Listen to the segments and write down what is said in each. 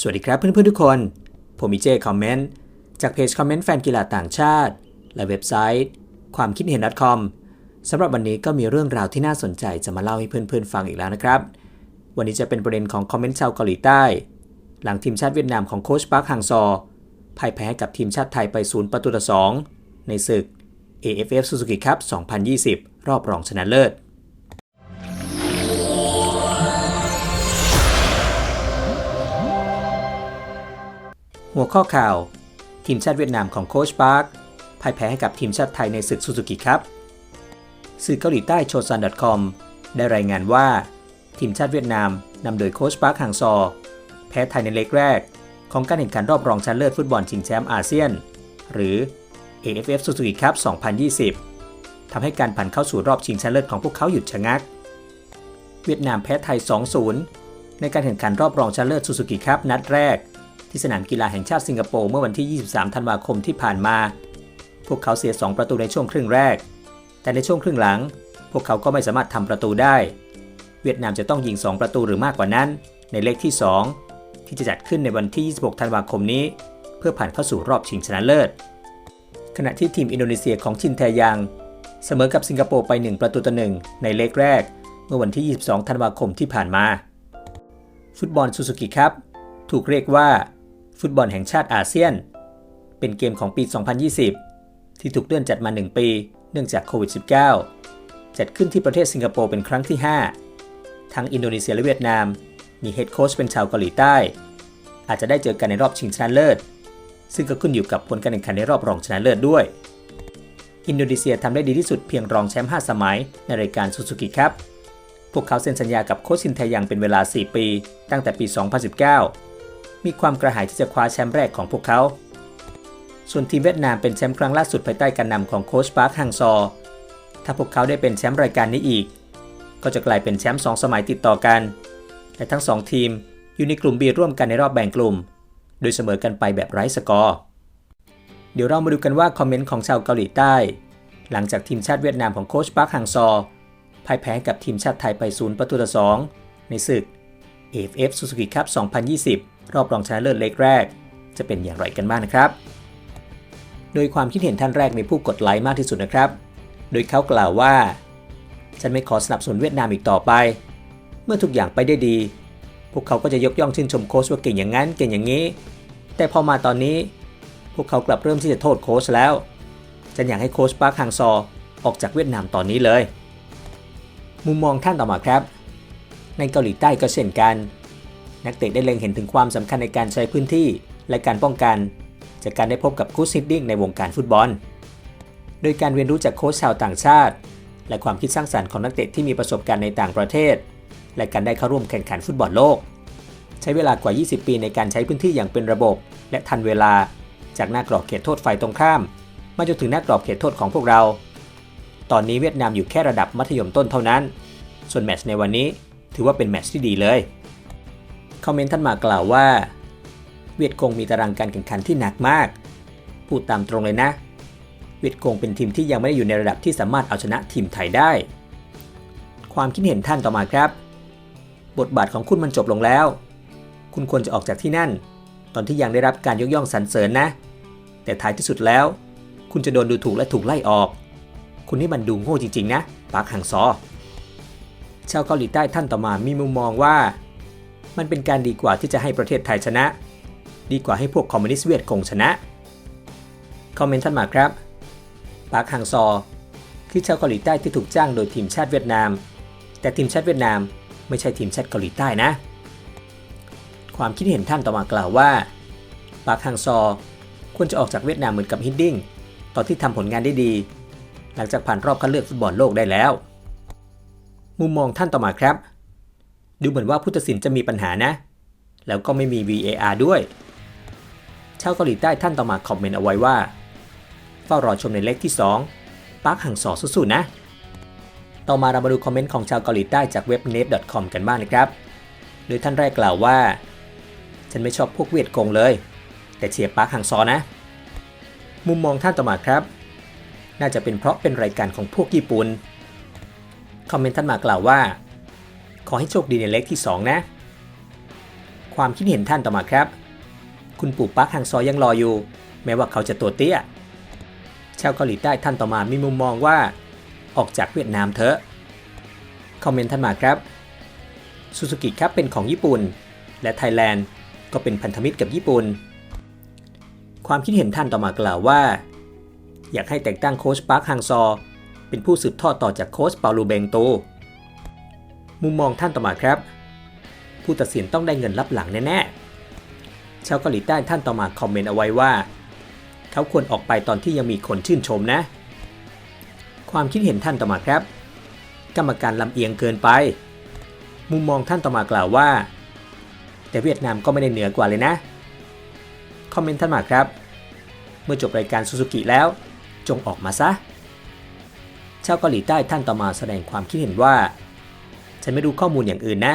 สวัสดีครับเพื่อนๆทุกคน ผมมีเจคอมเมนต์จากเพจคอมเมนต์แฟนกีฬาต่างชาติ และเว็บไซต์ความคิดเห็น .com สำหรับวันนี้ก็มีเรื่องราวที่น่าสนใจจะมาเล่าให้เพื่อนๆฟังอีกแล้วนะครับ วันนี้จะเป็นประเด็นของคอมเมนต์ชาวเกาหลีใต้ หลังทีมชาติเวียดนามของโค้ชปาร์คฮังซอพ่ายแพ้กับทีมชาติไทยไปศูนย์ประตูต่อสองในศึก AFF Suzuki Cup 2020 รอบรองชนะเลิศ หัวข้อข่าว ทีมชาติเวียดนามของโค้ชปาร์คพ่ายแพ้ให้กับทีมชาติไทยในศึกซูซูกิครับ สื่อเกาหลีใต้โชซัน .com ได้รายงานว่า ทีมชาติเวียดนามนำโดยโค้ชปาร์คฮังซอ แพ้ไทยในเล็กแรก ของการแข่งขันรอบรองชนะเลิศฟุตบอลชิงแชมป์อาเซียน หรือ AFF Suzuki Cup 2020 ทำให้การผ่านเข้าสู่รอบชิงชนะเลิศของพวกเขาหยุดชะงัก เวียดนามแพ้ไทย 2-0 ในการแข่งขันรอบรองชนะเลิศซูซูกิคัพนัดแรก ที่สนามกีฬาแห่งชาติสิงคโปร์เมื่อวันที่ 23 ธันวาคมที่ผ่านมา พวกเขาเสีย 2 ประตูในช่วงครึ่งแรก แต่ในช่วงครึ่งหลัง พวกเขาก็ไม่สามารถทำประตูได้ เวียดนามจะต้องยิง 2 ประตูหรือมากกว่านั้น ในเลขที่ 2 ที่จะจัดขึ้นในวันที่ 26 ธันวาคมนี้ เพื่อผ่านเข้าสู่รอบชิงชนะเลิศ ขณะที่ทีมอินโดนีเซียของชินแทยัง เสมอกับสิงคโปร์ไป 1 ประตูต่อหนึ่งในเลขแรก เมื่อวันที่ 22 ธันวาคมที่ผ่านมา ฟุตบอลซูซูกิครับถูกเรียกว่า ฟุตบอลแห่งชาติอาเซียน เป็นเกมของปี 2020 ที่ถูกเลื่อนจัดมา 1 ปี เนื่องจากโควิด -19 จัดขึ้นที่ประเทศสิงคโปร์เป็นครั้งที่ 5 ทั้งอินโดนีเซียและเวียดนาม มีเฮดโค้ชเป็นชาวเกาหลีใต้ อาจจะได้เจอกันในรอบชิงชนะเลิศ ซึ่งก็ขึ้นอยู่กับผลการแข่งขันในรอบรองชนะเลิศด้วย อินโดนีเซียทำได้ดีที่สุดเพียงรองแชมป์ 5 สมัยในรายการซูซูกิครับพวกเขาเซ็นสัญญากับโค้ชชินไทยังเป็นเวลา 4 ปี ตั้งแต่ปี 2019 มีความกระหายที่จะคว้าแชมป์แรกของพวกเขา ส่วนทีมเวียดนามเป็นแชมป์ครั้งล่าสุดภายใต้การนำของโค้ชปาร์คฮังซอ ถ้าพวกเขาได้เป็นแชมป์รายการนี้อีก ก็จะกลายเป็นแชมป์2สมัยติดต่อกันและทั้ง2ทีมอยู่ในกลุ่ม B ร่วมกันในรอบแบ่งกลุ่ม โดยเสมอกันไปแบบไร้สกอร์ เดี๋ยวเรามาดูกันว่าคอมเมนต์ของชาวเกาหลีใต้ หลังจากทีมชาติเวียดนามของโค้ชปาร์คฮังซอพ่ายแพ้กับทีมชาติไทยไปศูนย์ประตูต่อสองในศึก AFF Suzuki Cup 2020 รอบรองชนะเลิศเล็กแรก จะเป็นอย่างไรกันบ้างนะครับ โดยความคิดเห็นท่านแรกมีผู้กดไลค์มากที่สุดนะครับ โดยเขากล่าวว่า ฉันไม่ขอสนับสนุนเวียดนามอีกต่อไป เมื่อทุกอย่างไปได้ดี พวกเขาก็จะยกย่องชื่นชมโค้ชว่าเก่งอย่างนั้นเก่งอย่างนี้ แต่พอมาตอนนี้ พวกเขากลับเริ่มที่จะโทษโค้ชแล้ว ฉันอยากให้โค้ชปาร์คฮังซอออกจากเวียดนามตอนนี้เลย มุมมองท่านต่อมาครับ ในเกาหลีใต้ก็เช่นกัน นักเตะได้เล็งเห็นถึงความสำคัญในการใช้พื้นที่และการป้องกัน จากการได้พบกับคูชซิดดิ้งในวงการฟุตบอล โดยการเรียนรู้จากโค้ชชาวต่างชาติ และความคิดสร้างสรรค์ของนักเตะที่มีประสบการณ์ในต่างประเทศ และการได้เข้าร่วมแข่งขันฟุตบอลโลก ใช้เวลากว่า 20 ปีในการใช้พื้นที่อย่างเป็นระบบ และทันเวลา จากหน้ากรอบเขตโทษฝ่ายตรงข้าม มาจนถึงหน้ากรอบเขตโทษของพวกเรา ตอนนี้เวียดนามอยู่แค่ระดับมัธยมต้นเท่านั้น ส่วนแมตช์ในวันนี้ถือว่าเป็นแมตช์ที่ดีเลย คอมเมนต์ท่านมากล่าวว่า เวียดกงมีตารางการแข่งขันที่หนักมาก พูดตามตรงเลยนะ เวียดกงเป็นทีมที่ยังไม่ได้อยู่ในระดับที่สามารถเอาชนะทีมไทยได้ ความคิดเห็นท่านต่อมาครับ บทบาทของคุณมันจบลงแล้ว คุณควรจะออกจากที่นั่น ตอนที่ยังได้รับการยกย่องสรรเสริญนะ แต่ท้ายที่สุดแล้ว คุณจะโดนดูถูกและถูกไล่ออก คุณนี่มันดูโง่จริง ๆ นะปากหังซอชาวเกาหลีใต้ท่านต่อมามีมุมมองว่า มันเป็นการดีกว่าที่จะให้ประเทศไทยชนะ ดีกว่าให้พวกคอมมิวนิสต์เวียดกงชนะ คอมเมนต์ท่านมาครับปากฮังซอ คือชาวเกาหลีใต้ที่ถูกจ้างโดยทีมชาติเวียดนาม แต่ทีมชาติเวียดนามไม่ใช่ทีมชาติเกาหลีใต้นะ ความคิดเห็นท่านต่อมากล่าวว่าปากฮังซอ ควรจะออกจากเวียดนามเหมือนกับฮิดดิ้งตอนที่ทำผลงานได้ดี หลังจากผ่านรอบคัดเลือกฟุตบอลโลกได้แล้ว มุมมองท่านต่อมาครับ ดูเหมือนว่าผู้ตัดสินจะมีปัญหานะ แล้วก็ไม่มี VAR ด้วย ชาวเกาหลีใต้ท่านต่อมาคอมเมนต์เอาไว้ว่า เฝ้ารอชมในเลขที่ 2ปาร์คหังซอสู้ๆนะ ต่อมาเรามาดูคอมเมนต์ของชาวเกาหลีใต้จากเว็บ net.com กันบ้างนะครับ โดยท่านแรกกล่าวว่า ฉันไม่ชอบพวกเวียดกงเลย แต่เชียร์ปาร์คหังซอนะ มุมมองท่านต่อมาครับ น่าจะเป็นเพราะเป็นรายการของพวกญี่ปุ่น คอมเมนต์ท่านมากล่าวว่า ขอให้โชคดีในเลขที่ 2 นะ ความคิดเห็นท่านต่อมาครับ คุณปู่ปักฮังซอยังรออยู่ แม้ว่าเขาจะตัวเตี้ย ชาวเกาหลีใต้ท่านต่อมามีมุมมองว่า ออกจากเวียดนามเถอะ คอมเมนต์ท่านมาครับ ซูซูกิครับเป็นของญี่ปุ่น และไทยแลนด์ก็เป็นพันธมิตรกับญี่ปุ่น ความคิดเห็นท่านต่อมากล่าวว่า อยากให้แต่งตั้งโค้ชปาร์คฮังซอ เป็นผู้สืบทอดต่อจากโค้ชเปาลูเบงโต มุมมองท่านต่อมาครับ ผู้ตัดสินต้องได้เงินรับหลังแน่ๆชาวเกาหลีใต้ท่านต่อมาคอมเมนต์เอาไว้ว่า เขาควรออกไปตอนที่ยังมีคนชื่นชมนะ ความคิดเห็นท่านต่อมาครับ กรรมการลำเอียงเกินไป มุมมองท่านต่อมากล่าวว่า แต่เวียดนามก็ไม่ได้เหนือกว่าเลยนะ คอมเมนต์ท่านมาครับ เมื่อจบรายการซูซูกิแล้ว จงออกมาซะชาวเกาหลีใต้ท่านต่อมาแสดงความคิดเห็นว่า ฉันไม่รู้ข้อมูลอย่างอื่นนะ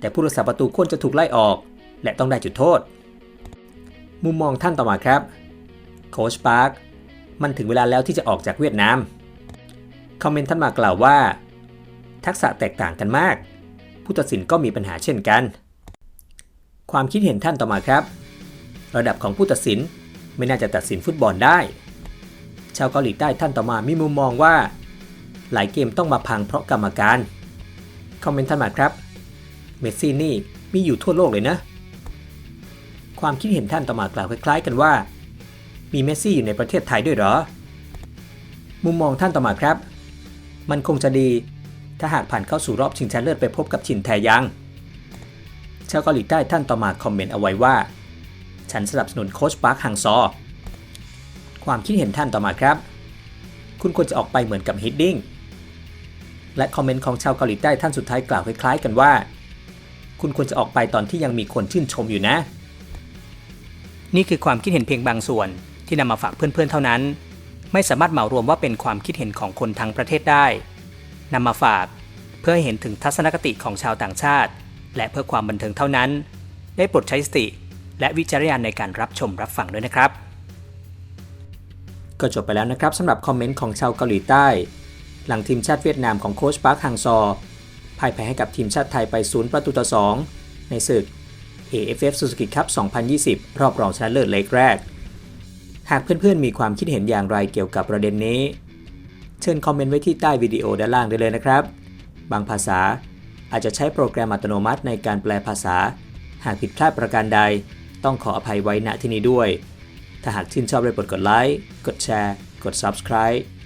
แต่ผู้รักษาประตูควรจะถูกไล่ออก และต้องได้จุดโทษ มุมมองท่านต่อมาครับ โคชปาร์ค มันถึงเวลาแล้วที่จะออกจากเวียดนาม คอมเมนต์ท่านมากล่าวว่า ทักษะแตกต่างกันมาก ผู้ตัดสินก็มีปัญหาเช่นกัน ความคิดเห็นท่านต่อมาครับ ระดับของผู้ตัดสินไม่น่าจะตัดสินฟุตบอลได้ ชาวเกาหลีใต้ท่านต่อมามีมุมมองว่า หลายเกมต้องมาพังเพราะกรรมการ คอมเมนต์ท่านมาครับ เมสซี่นี่มีอยู่ทั่วโลกเลยนะ ความคิดเห็นท่านต่อมากล่าวคล้ายๆกันว่า มีเมสซี่อยู่ในประเทศไทยด้วยเหรอ มุมมองท่านต่อมาครับ มันคงจะดี ถ้าหากผ่านเข้าสู่รอบชิงชนะเลิศไปพบกับชินแทยัง ชาวเกาหลีใต้ท่านต่อมาคอมเมนต์เอาไว้ว่า ฉันสนับสนุนโค้ชปาร์คฮังซอ ความคิดเห็นท่านต่อมาครับ คุณควรจะออกไปเหมือนกับฮิดดิ้ง และคอมเมนต์ของชาวเกาหลีใต้ท่านสุดท้ายกล่าวคล้ายๆ กันว่า คุณควรจะออกไปตอนที่ยังมีคนชื่นชมอยู่นะ นี่คือความคิดเห็นเพียงบางส่วนที่นำมาฝากเพื่อนๆเท่านั้น ไม่สามารถเหมารวมว่าเป็นความคิดเห็นของคนทั้งประเทศได้นำมาฝากเพื่อให้เห็นถึงทัศนคติของชาวต่างชาติ และเพื่อความบันเทิงเท่านั้น ได้โปรดใช้สติ และวิจารณญาณในการรับชมรับฟังด้วยนะครับ ก็จบไปแล้วนะครับสำหรับคอมเมนต์ของชาวเกาหลีใต้ หลังทีมชาติเวียดนามของโค้ชปาร์คฮังซอพ่ายแพ้ให้กับทีมชาติไทยไป 0 ประตูต่อ 2 ในศึก AFF Suzuki Cup 2020 รอบรองชนะเลิศเล็กแรก หากเพื่อนๆ มีความคิดเห็นอย่างไรเกี่ยวกับประเด็นนี้ เชิญคอมเมนต์ไว้ที่ใต้วิดีโอด้านล่างได้เลยนะครับ บางภาษาอาจจะใช้โปรแกรมอัตโนมัติในการแปลภาษา หากผิดพลาดประการใด ต้องขออภัยไว้ณที่นี้ด้วย ถ้าหากชื่นชอบเลยกดกดไลค์ กดแชร์ กด Subscribe